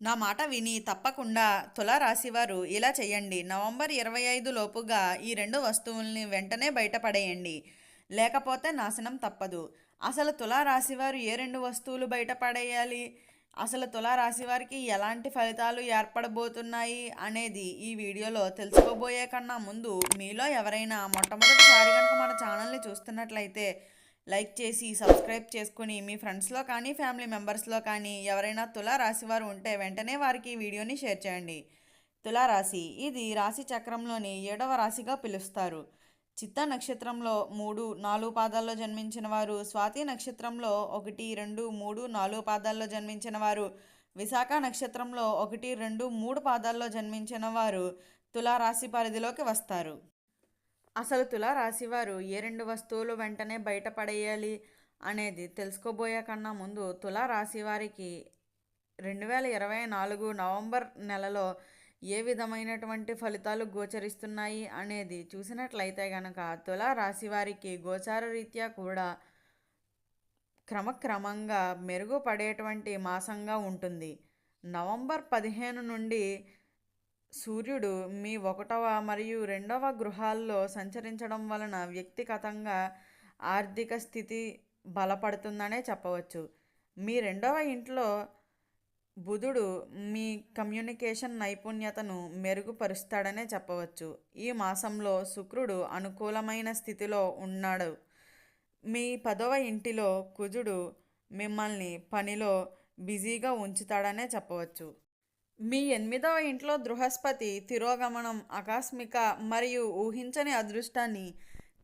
నా మాట విని తప్పకుండా తులారాశివారు ఇలా చేయండి నవంబర్ ఇరవై ఐదు లోపుగా ఈ రెండు వస్తువుల్ని వెంటనే బయటపడేయండి. లేకపోతే నాశనం తప్పదు. అసలు తులారాశివారు ఏ రెండు వస్తువులు బయటపడేయాలి? అసలు తులారాశి వారికి ఎలాంటి ఫలితాలు ఏర్పడబోతున్నాయి? అనేది ఈ వీడియోలో తెలుసుకోబోయే కన్నా ముందు మీలో ఎవరైనా మొట్టమొదటిసారి కనుక మన ఛానల్ని చూస్తున్నట్లయితే లైక్ చేసి సబ్స్క్రైబ్ చేసుకుని మీ ఫ్రెండ్స్లో కానీ ఫ్యామిలీ మెంబర్స్లో కానీ ఎవరైనా తులా వారు ఉంటే వెంటనే వారికి ఈ వీడియోని షేర్ చేయండి. తులారాశి ఇది రాశి చక్రంలోని ఏడవ రాశిగా పిలుస్తారు. చిత్త నక్షత్రంలో మూడు నాలుగు పాదాల్లో జన్మించిన వారు స్వాతి నక్షత్రంలో ఒకటి రెండు మూడు నాలుగు పాదాల్లో జన్మించిన వారు విశాఖ నక్షత్రంలో ఒకటి రెండు మూడు పాదాల్లో జన్మించిన వారు తులారాశి పరిధిలోకి వస్తారు. అసలు తులారాశి రాశివారు ఏ రెండు వస్తువులు వెంటనే బయటపడేయాలి అనేది తెలుసుకోబోయే కన్నా ముందు తులారాశి రాశివారికి రెండు వేల ఇరవై నాలుగు నవంబర్ నెలలో ఏ విధమైనటువంటి ఫలితాలు గోచరిస్తున్నాయి అనేది చూసినట్లయితే గనక తులా రాశివారికి గోచార రీత్యా కూడా క్రమక్రమంగా మెరుగుపడేటువంటి మాసంగా ఉంటుంది. నవంబర్ పదిహేను నుండి సూర్యుడు మీ ఒకటవ మరియు రెండవ గృహాల్లో సంచరించడం వలన వ్యక్తిగతంగా ఆర్థిక స్థితి బలపడుతుందనే చెప్పవచ్చు. మీ రెండవ ఇంట్లో బుధుడు మీ కమ్యూనికేషన్ నైపుణ్యతను మెరుగుపరుస్తాడనే చెప్పవచ్చు. ఈ మాసంలో శుక్రుడు అనుకూలమైన స్థితిలో ఉన్నాడు. మీ పదవ ఇంటిలో కుజుడు మిమ్మల్ని పనిలో బిజీగా ఉంచుతాడనే చెప్పవచ్చు. మీ ఎనిమిదవ ఇంట్లో బృహస్పతి తిరోగమనం ఆకస్మిక మరియు ఊహించని అదృష్టాన్ని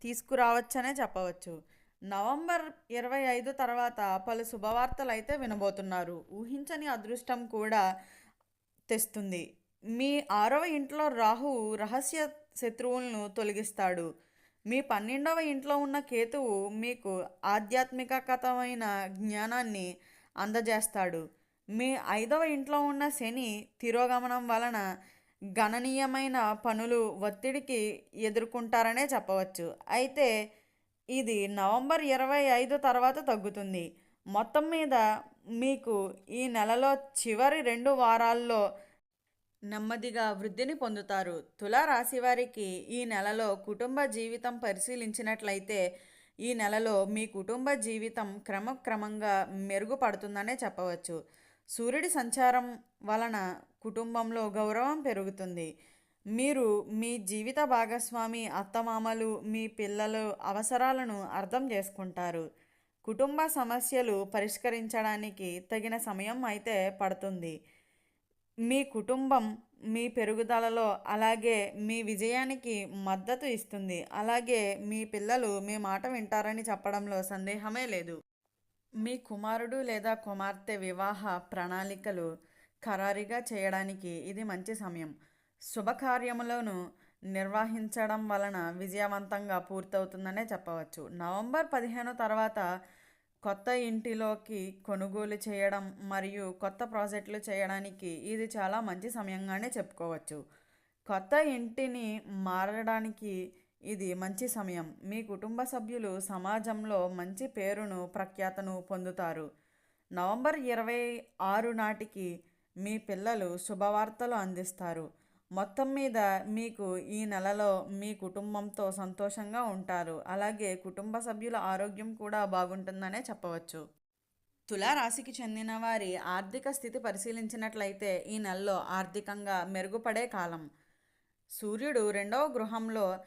తీసుకురావచ్చనే చెప్పవచ్చు. నవంబర్ ఇరవై ఐదు తర్వాత పలు శుభవార్తలు అయితే వినబోతున్నారు. ఊహించని అదృష్టం కూడా తెస్తుంది. మీ ఆరవ ఇంట్లో రాహు రహస్య శత్రువులను తొలగిస్తాడు. మీ పన్నెండవ ఇంట్లో ఉన్న కేతువు మీకు ఆధ్యాత్మికతమైన జ్ఞానాన్ని అందజేస్తాడు. మీ ఐదవ ఇంట్లో ఉన్న శని తిరోగమనం వలన గణనీయమైన పనులు ఒత్తిడికి ఎదుర్కొంటారనే చెప్పవచ్చు. అయితే ఇది నవంబర్ ఇరవై ఐదు తర్వాత తగ్గుతుంది. మొత్తం మీద మీకు ఈ నెలలో చివరి రెండు వారాల్లో నెమ్మదిగా వృద్ధిని పొందుతారు. తులారాశి వారికి ఈ నెలలో కుటుంబ జీవితం పరిశీలించినట్లయితే ఈ నెలలో మీ కుటుంబ జీవితం క్రమక్రమంగా మెరుగుపడుతుందనే చెప్పవచ్చు. సూర్యుడి సంచారం వలన కుటుంబంలో గౌరవం పెరుగుతుంది. మీరు మీ జీవిత భాగస్వామి అత్తమామలు మీ పిల్లలు అవసరాలను అర్థం చేసుకుంటారు. కుటుంబ సమస్యలు పరిష్కరించడానికి తగిన సమయం అయితే పడుతుంది. మీ కుటుంబం మీ పెరుగుదలలో అలాగే మీ విజయానికి మద్దతు ఇస్తుంది. అలాగే మీ పిల్లలు మీ మాట వింటారని చెప్పడంలో సందేహమే లేదు. మీ కుమారుడు లేదా కుమార్తె వివాహ ప్రణాళికలు ఖరారీగా చేయడానికి ఇది మంచి సమయం. శుభకార్యములను నిర్వహించడం వలన విజయవంతంగా పూర్తవుతుందనే చెప్పవచ్చు. నవంబర్ పదిహేను తర్వాత కొత్త ఇంటిలోకి కొనుగోలు చేయడం మరియు కొత్త ప్రాజెక్టులు చేయడానికి ఇది చాలా మంచి సమయంగానే చెప్పుకోవచ్చు. కొత్త ఇంటిని మారడానికి ఇది మంచి సమయం. మీ కుటుంబ సభ్యులు సమాజంలో మంచి పేరును ప్రఖ్యాతను పొందుతారు. నవంబర్ ఇరవై ఆరు నాటికి మీ పిల్లలు శుభవార్తలు అందిస్తారు. మొత్తం మీద మీకు ఈ నెలలో మీ కుటుంబంతో సంతోషంగా ఉంటారు. అలాగే కుటుంబ సభ్యుల ఆరోగ్యం కూడా బాగుంటుందనే చెప్పవచ్చు. తులారాశికి చెందిన వారి ఆర్థిక స్థితి పరిశీలించినట్లయితే ఈ నెలలో ఆర్థికంగా మెరుగుపడే కాలం. సూర్యుడు రెండవ గృహంలో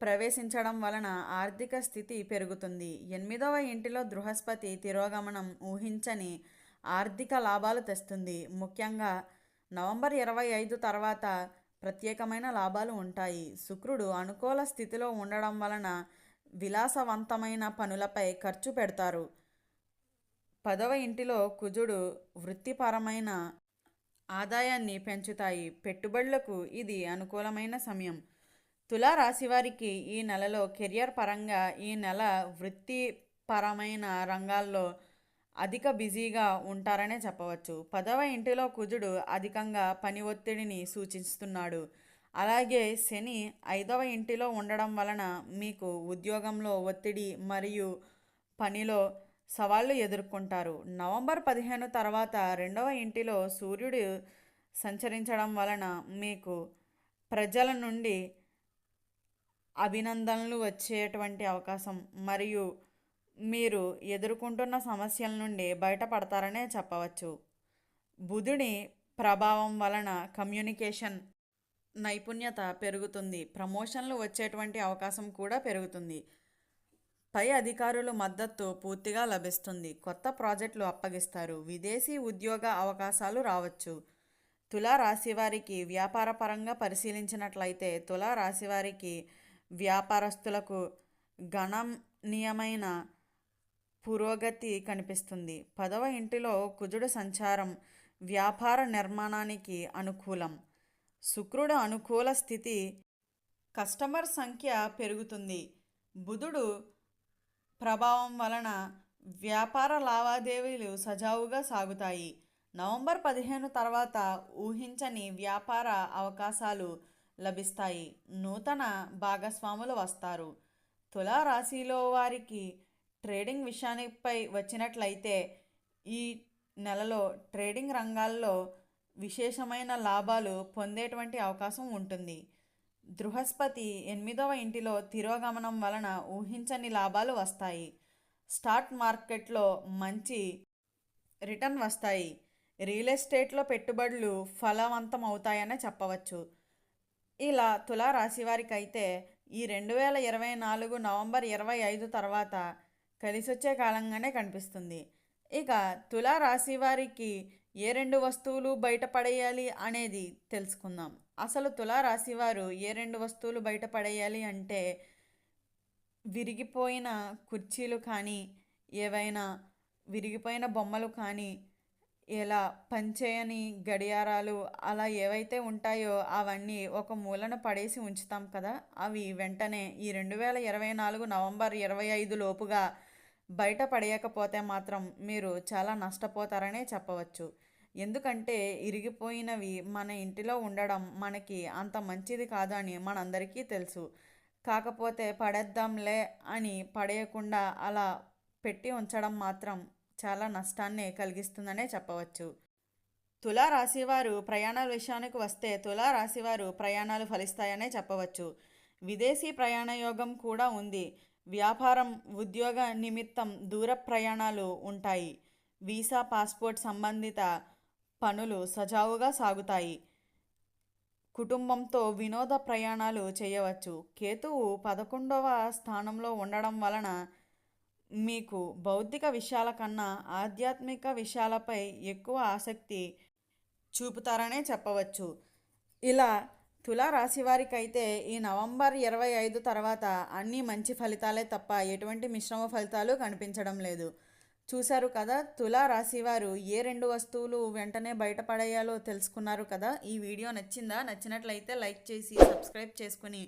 ప్రవేశించడం వలన ఆర్థిక స్థితి పెరుగుతుంది. ఎనిమిదవ ఇంటిలో బృహస్పతి తిరోగమనం ఊహించని ఆర్థిక లాభాలు తెస్తుంది. ముఖ్యంగా నవంబర్ ఇరవై ఐదు తర్వాత ప్రత్యేకమైన లాభాలు ఉంటాయి. శుక్రుడు అనుకూల స్థితిలో ఉండడం వలన విలాసవంతమైన పనులపై ఖర్చు పెడతారు. పదవ ఇంటిలో కుజుడు వృత్తిపరమైన ఆదాయాన్ని పెంచుతాయి. పెట్టుబడులకు ఇది అనుకూలమైన సమయం. తులా వారికి ఈ నెలలో కెరియర్ పరంగా ఈ నెల వృత్తిపరమైన రంగాల్లో అధిక బిజీగా ఉంటారనే చెప్పవచ్చు. పదవ ఇంటిలో కుజుడు అధికంగా పని ఒత్తిడిని సూచిస్తున్నాడు. అలాగే శని ఐదవ ఇంటిలో ఉండడం వలన మీకు ఉద్యోగంలో ఒత్తిడి మరియు పనిలో సవాళ్ళు ఎదుర్కొంటారు. నవంబర్ పదిహేను తర్వాత రెండవ ఇంటిలో సూర్యుడు సంచరించడం వలన మీకు ప్రజల నుండి అభినందనలు వచ్చేటువంటి అవకాశం. మరియు మీరు ఎదుర్కొంటున్న సమస్యల నుండి బయటపడతారనే చెప్పవచ్చు. బుధుడి ప్రభావం వలన కమ్యూనికేషన్ నైపుణ్యత పెరుగుతుంది. ప్రమోషన్లు వచ్చేటువంటి అవకాశం కూడా పెరుగుతుంది. పై అధికారుల మద్దతు పూర్తిగా లభిస్తుంది. కొత్త ప్రాజెక్టులు అప్పగిస్తారు. విదేశీ ఉద్యోగ అవకాశాలు రావచ్చు. తులా రాశి వారికి పరిశీలించినట్లయితే తులా రాశివారికి వారికి వ్యాపారస్తులకు గణనీయమైన పురోగతి కనిపిస్తుంది. పదవ ఇంటిలో కుజుడు సంచారం వ్యాపార నిర్మాణానికి అనుకూలం. శుక్రుడు అనుకూల స్థితి కస్టమర్ సంఖ్య పెరుగుతుంది. బుధుడు ప్రభావం వలన వ్యాపార లావాదేవీలు సజావుగా సాగుతాయి. నవంబర్ పదిహేను తర్వాత ఊహించని వ్యాపార అవకాశాలు లభిస్తాయి. నూతన భాగస్వాములు వస్తారు. తులారాశిలో వారికి ట్రేడింగ్ విషయానిపై వచ్చినట్లయితే ఈ నెలలో ట్రేడింగ్ రంగాల్లో విశేషమైన లాభాలు పొందేటువంటి అవకాశం ఉంటుంది. బృహస్పతి ఎనిమిదవ ఇంటిలో తిరోగమనం వలన ఊహించని లాభాలు వస్తాయి. స్టాక్ మార్కెట్లో మంచి రిటర్న్ వస్తాయి. రియల్ ఎస్టేట్లో పెట్టుబడులు ఫలవంతం అవుతాయనే చెప్పవచ్చు. ఇలా తులా రాశి వారికి అయితే ఈ రెండు వేల ఇరవై నాలుగు నవంబర్ ఇరవై ఐదు తర్వాత కలిసొచ్చే కాలంగానే కనిపిస్తుంది. ఇక తులా రాశి వారికి ఏ రెండు వస్తువులు బయటపడేయాలి అనేది తెలుసుకుందాం. అసలు తులా రాశి వారు ఏ రెండు వస్తువులు బయటపడేయాలి అంటే విరిగిపోయిన కుర్చీలు కానీ ఏవైనా విరిగిపోయిన బొమ్మలు కానీ ఇలా పనిచేయని గడియారాలు అలా ఏవైతే ఉంటాయో అవన్నీ ఒక మూలన పడేసి ఉంచుతాం కదా అవి వెంటనే ఈ రెండు వేల ఇరవై నాలుగు నవంబర్ ఇరవై ఐదు లోపుగా బయట పడేయకపోతే మాత్రం మీరు చాలా నష్టపోతారనే చెప్పవచ్చు. ఎందుకంటే ఇరిగిపోయినవి మన ఇంటిలో ఉండడం మనకి అంత మంచిది కాదు అని మనందరికీ తెలుసు. కాకపోతే పడేద్దాంలే అని పడేయకుండా అలా పెట్టి ఉంచడం మాత్రం చాలా నష్టాన్ని కలిగిస్తుందనే చెప్పవచ్చు. తులా రాశివారు ప్రయాణాల విషయానికి వస్తే తులా రాశివారు ప్రయాణాలు ఫలిస్తాయనే చెప్పవచ్చు. విదేశీ ప్రయాణ యోగం కూడా ఉంది. వ్యాపారం ఉద్యోగ నిమిత్తం దూర ప్రయాణాలు ఉంటాయి. వీసా పాస్పోర్ట్ సంబంధిత పనులు సజావుగా సాగుతాయి. కుటుంబంతో వినోద ప్రయాణాలు చేయవచ్చు. కేతువు పదకొండవ స్థానంలో ఉండడం వలన మీకు భౌతిక విషయాల కన్నా ఆధ్యాత్మిక విషయాలపై ఎక్కువ ఆసక్తి చూపుతారనే చెప్పవచ్చు. ఇలా తులా రాశి వారికైతే ఈ నవంబర్ ఇరవై ఐదు తర్వాత అన్నీ మంచి ఫలితాలే తప్ప ఎటువంటి మిశ్రమ ఫలితాలు కనిపించడం లేదు. చూశారు కదా తులా రాశి వారు ఏ రెండు వస్తువులు వెంటనే బయటపడేయాలో తెలుసుకున్నారు కదా. ఈ వీడియో నచ్చిందా? నచ్చినట్లయితే లైక్ చేసి సబ్స్క్రైబ్ చేసుకుని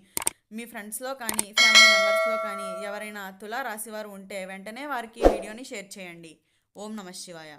మీ ఫ్రెండ్స్లో కానీ ఫ్యామిలీ మెంబర్స్లో కానీ ఎవరైనా తులా రాశివారు ఉంటే వెంటనే వారికి వీడియోని షేర్ చేయండి. ఓం నమ శివాయ.